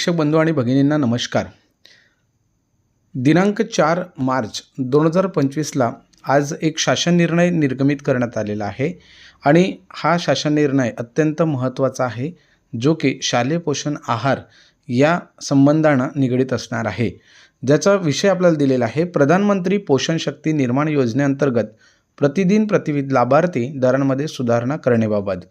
शिक्षक बंधू आणि भगिनींना नमस्कार. दिनांक चार मार्च दोन हजार पंचवीसला आज एक शासन निर्णय निर्गमित करण्यात आलेला आहे आणि हा शासन निर्णय अत्यंत महत्त्वाचा आहे जो की शालेय पोषण आहार या संबंधानं निगडीत असणार आहे. ज्याचा विषय आपल्याला दिलेला आहे प्रधानमंत्री पोषण शक्ती निर्माण योजनेअंतर्गत प्रतिदिन प्रतिविध लाभार्थी दरांमध्ये सुधारणा करण्याबाबत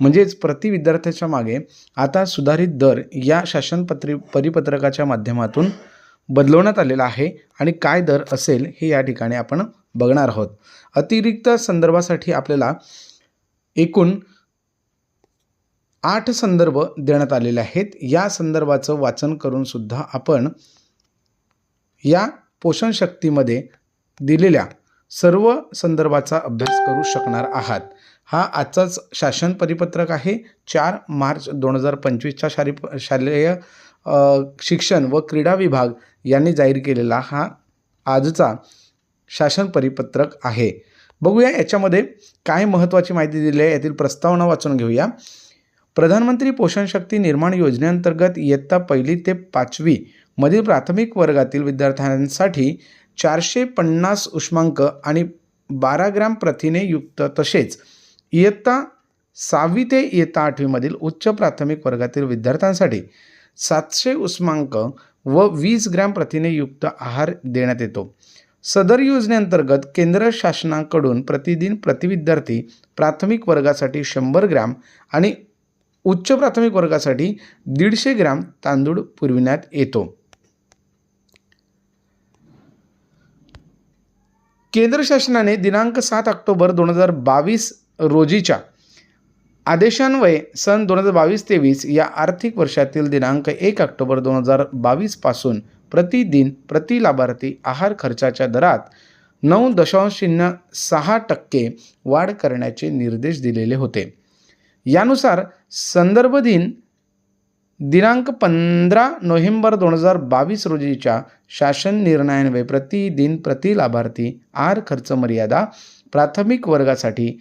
म्हणजेच प्रति विद्यार्थ्याच्या मागे आता सुधारित दर या शासनपत्री परिपत्रकाच्या माध्यमातून बदलवण्यात आलेला आहे आणि काय दर असेल हे या ठिकाणी आपण बघणार आहोत. अतिरिक्त संदर्भासाठी आपल्याला एकूण आठ संदर्भ देण्यात आलेले आहेत. या संदर्भाचं वाचन करून सुद्धा आपण या पोषण शक्तीमध्ये दिलेल्या सर्व संदर्भाचा अभ्यास करू शकणार आहात. हा आजचाच शासन परिपत्रक आहे. चार मार्च दोन हजार पंचवीसच्या शारी शालेय शिक्षण व क्रीडा विभाग यांनी जाहीर केलेला हा आजचा शासन परिपत्रक आहे. बघूया याच्यामध्ये काय महत्त्वाची माहिती दिली आहे यातील प्रस्तावना वाचून घेऊया. प्रधानमंत्री पोषण शक्ती निर्माण योजनेअंतर्गत इयत्ता पहिली ते पाचवी मधील प्राथमिक वर्गातील विद्यार्थ्यांसाठी चारशे पन्नास उष्मांक आणि बारा ग्रॅम प्रथिने युक्त तसेच इयत्ता सहावी ते इयत्ता आठवीमधील उच्च प्राथमिक वर्गातील विद्यार्थ्यांसाठी सातशे उष्मांक व वीस ग्रॅम प्रथिनेयुक्त आहार देण्यात येतो. सदर योजनेअंतर्गत केंद्र शासनाकडून प्रतिदिन प्रतिविद्यार्थी प्राथमिक वर्गासाठी शंभर ग्रॅम आणि उच्च प्राथमिक वर्गासाठी दीडशे ग्रॅम तांदूळ पुरविण्यात येतो. केंद्र शासनाने दिनांक सात ऑक्टोबर दोन हजार बावीस रोजीच्या आदेशान्वये सन दोन हजार बावीस तेवीस या आर्थिक वर्षातील दिनांक एक ऑक्टोबर दोन हजार बावीसपासून प्रतिदिन प्रति लाभार्थी आहार खर्चाच्या दरात नऊ दशांश शून्य सहा टक्के वाढ करण्याचे निर्देश दिलेले होते. यानुसार संदर्भ दिन दिनांक पंधरा नोव्हेंबर दोन हजार बावीस रोजीच्या शासन निर्णयान्वये प्रतिदिन प्रति लाभार्थी आर खर्च मर्यादा प्राथमिक वर्गासाठी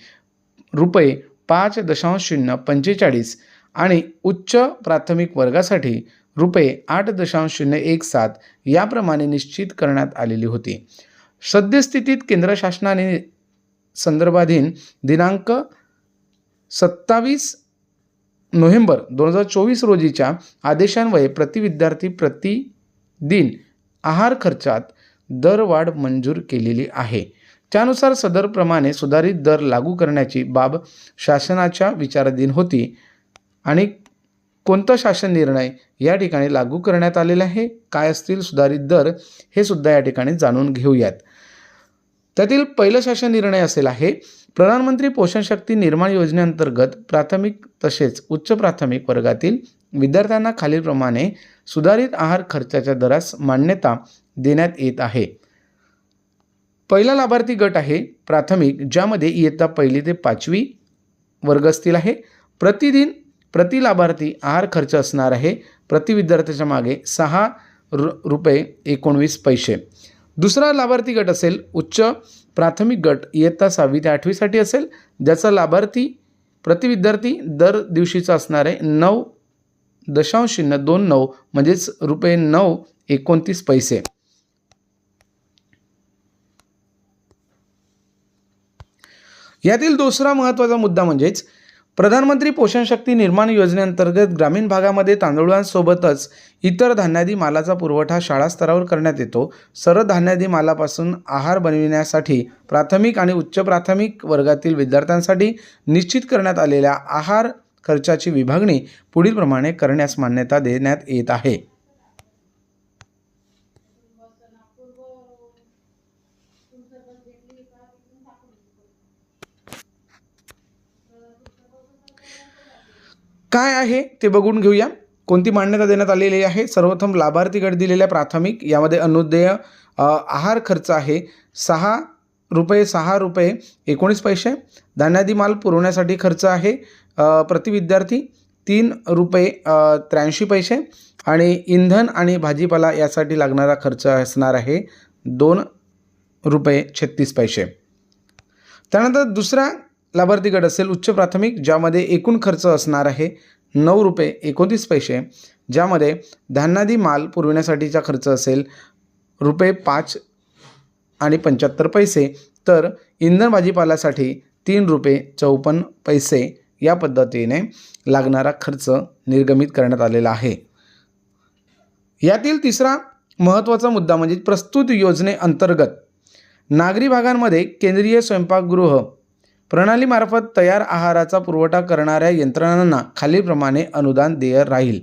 रुपये पाच दशांश शून्य पंचेचाळीस आणि उच्च प्राथमिक वर्गासाठी रुपये आठ दशांश शून्य एक सात याप्रमाणे निश्चित करण्यात आलेली होती. सद्यस्थितीत केंद्र शासनाने संदर्भाधीन दिनांक सत्तावीस नोव्हेंबर दोन हजार चोवीस रोजीच्या आदेशान्वये प्रति विद्यार्थी प्रति दिन आहार खर्चात दरवाढ मंजूर केलेली आहे. त्यानुसार सदरप्रमाणे सुधारित दर लागू करण्याची बाब शासनाच्या विचाराधीन होती आणि कोणता शासन निर्णय या ठिकाणी लागू करण्यात आलेला आहे? काय असतील सुधारित दर? हे सुद्धा या ठिकाणी जाणून घेऊयात. त्यातील पहिलं शासन निर्णय असेल आहे प्रधानमंत्री पोषण शक्ती निर्माण योजनेअंतर्गत प्राथमिक तसेच उच्च प्राथमिक वर्गातील विद्यार्थ्यांना खालीलप्रमाणे सुधारित आहार खर्चाच्या दरास मान्यता देण्यात येत आहे. पहिला लाभार्थी गट आहे प्राथमिक ज्यामध्ये इयत्ता पहिली ते पाचवी वर्ग असतील आहे. प्रतिदिन प्रति लाभार्थी आहार खर्च असणार आहे प्रति विद्यार्थ्याच्या मागे सहा रु रुपये एकोणवीस पैसे. दुसरा लाभार्थी गट असेल उच्च प्राथमिक गट इयत्ता सहावी ते आठवीसाठी असेल ज्याचा लाभार्थी प्रति विद्यार्थी दर दिवशीचा असणार आहे नऊ दशांश शून्य दोन नऊ म्हणजेच रुपये नऊ एकोणतीस पैसे. यातील दुसरा महत्त्वाचा मुद्दा म्हणजेच प्रधानमंत्री पोषण शक्ती निर्माण योजनेअंतर्गत ग्रामीण भागामध्ये तांदूळांसोबतच इतर धान्यादी मालाचा पुरवठा शाळा स्तरावर करण्यात येतो. सर्व धान्यादी मालापासून आहार बनविण्यासाठी प्राथमिक आणि उच्च प्राथमिक वर्गातील विद्यार्थ्यांसाठी निश्चित करण्यात आलेल्या आहार खर्चाची विभागणी पुढीलप्रमाणे करण्यास मान्यता देण्यात येत आहे. काय आहे ते बघून घेऊया. कोणती मान्यता देण्यात आलेली आहे? सर्वप्रथम लाभार्थी दिलेल्या प्राथमिक यामध्ये अनुदेय आहार खर्च आहे. सहा रुपये सहा रुपये एकोणीस पैसे. धान्यादी माल पुरवण्यासाठी खर्च आहे. प्रति विद्यार्थी तीन रुपये त्र्याऐंशी पैसे. आणि इंधन आणि भाजीपाला यासाठी लागणारा खर्च असणार आहे दोन रुपये छत्तीस पैसे. त्यानंतर दुसरा लाभार्थी गट असेल उच्च प्राथमिक ज्यामध्ये एकूण खर्च असणार आहे नऊ रुपये एकोणतीस पैसे ज्यामध्ये धान्यादी माल पुरविण्यासाठीचा खर्च असेल रुपये पाच आणि पंच्याहत्तर पैसे तर इंधन भाजीपाल्यासाठी तीन रुपये चौपन्न पैसे या पद्धतीने लागणारा खर्च निर्गमित करण्यात आलेला आहे. यातील तिसरा महत्त्वाचा मुद्दा म्हणजे प्रस्तुत योजनेअंतर्गत नागरी भागांमध्ये केंद्रीय स्वयंपाकगृह प्रणालीमार्फत तयार आहाराचा पुरवठा करणाऱ्या यंत्रणांना खालीलप्रमाणे अनुदान देय राहील.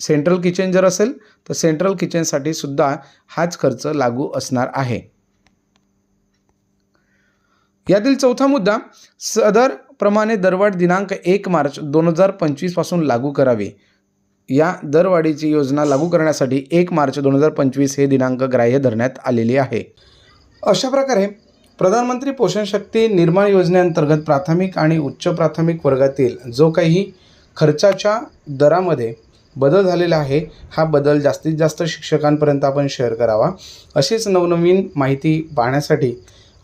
सेंट्रल किचन जर असेल तर सेंट्रल किचनसाठी सुद्धा हाच खर्च लागू असणार आहे. यातील चौथा मुद्दा सदर प्रमाणे दरवाढ दिनांक एक मार्च दोन हजार पंचवीसपासून लागू करावी. या दरवाढीची योजना लागू करण्यासाठी एक मार्च दोन हजार पंचवीस हे दिनांक ग्राह्य धरण्यात आलेली आहे. अशा प्रकारे प्रधानमंत्री पोषण शक्ती निर्माण योजनेअंतर्गत प्राथमिक आणि उच्च प्राथमिक वर्गातील जो काही खर्चाच्या दरामध्ये बदल झालेला आहे हा बदल जास्तीत जास्त शिक्षकांपर्यंत आपण शेअर करावा. अशीच नवनवीन माहिती पाहण्यासाठी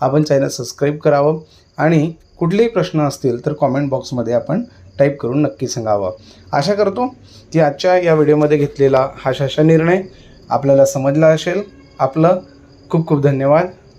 आपण चॅनल सबस्क्राईब करावं आणि कुठलेही प्रश्न असतील तर कॉमेंट बॉक्समध्ये आपण टाईप करून नक्की सांगावं. आशा करतो की आजच्या या व्हिडिओमध्ये घेतलेला हा शासन निर्णय आपल्याला समजला असेल. आपलं खूप खूप धन्यवाद.